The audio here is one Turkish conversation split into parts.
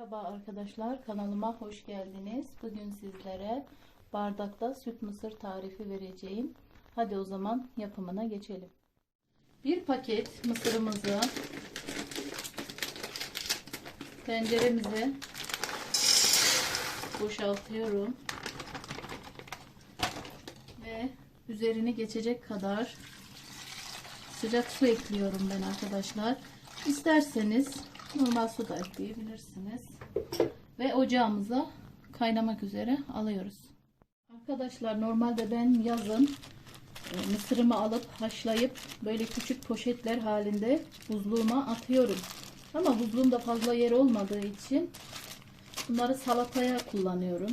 Merhaba arkadaşlar kanalıma hoş geldiniz. Bugün sizlere bardakta süt mısır tarifi vereceğim. Hadi o zaman yapımına geçelim. Bir paket mısırımızı tenceremize boşaltıyorum. Ve üzerini geçecek kadar sıcak su ekliyorum ben arkadaşlar. İsterseniz normal su da ekleyebilirsiniz. Ve ocağımıza kaynamak üzere alıyoruz. Arkadaşlar normalde ben yazın e, mısırımı alıp haşlayıp böyle küçük poşetler halinde buzluğuma atıyorum. Ama buzluğumda fazla yer olmadığı için bunları salataya kullanıyorum.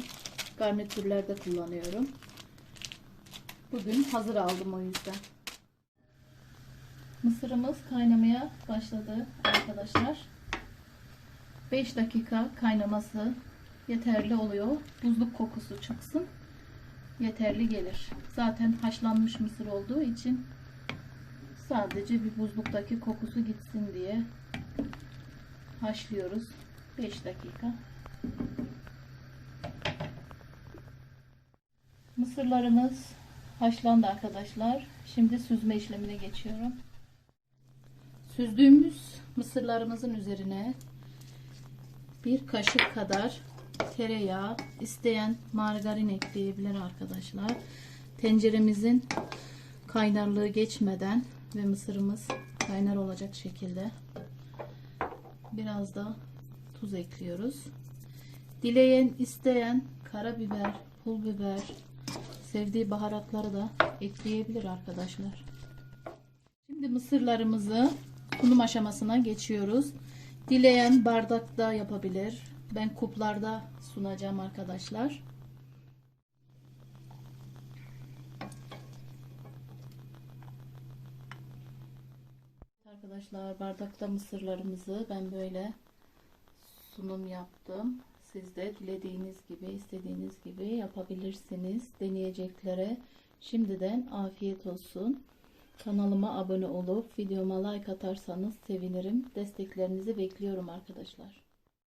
Garnitürlerde kullanıyorum. Bugün hazır aldım o yüzden. Mısırımız kaynamaya başladı arkadaşlar. 5 dakika kaynaması yeterli oluyor. Buzluk kokusu çıksın. Yeterli gelir. Zaten haşlanmış mısır olduğu için sadece bir buzluktaki kokusu gitsin diye haşlıyoruz. 5 dakika. Mısırlarımız haşlandı arkadaşlar. Şimdi süzme işlemine geçiyorum. Süzdüğümüz mısırlarımızın üzerine bir kaşık kadar tereyağı, isteyen margarin ekleyebilir arkadaşlar. Tenceremizin kaynarlığı geçmeden ve mısırımız kaynar olacak şekilde biraz da tuz ekliyoruz. Dileyen, isteyen karabiber, pul biber, sevdiği baharatları da ekleyebilir arkadaşlar. Şimdi mısırlarımızı sunum aşamasına geçiyoruz. Dileyen bardakta yapabilir. Ben kuplarda sunacağım arkadaşlar. Arkadaşlar bardakta mısırlarımızı ben böyle sunum yaptım. Siz de dilediğiniz gibi, istediğiniz gibi yapabilirsiniz. Deneyeceklere şimdiden afiyet olsun. Kanalıma abone olup videoma like atarsanız sevinirim. Desteklerinizi bekliyorum arkadaşlar.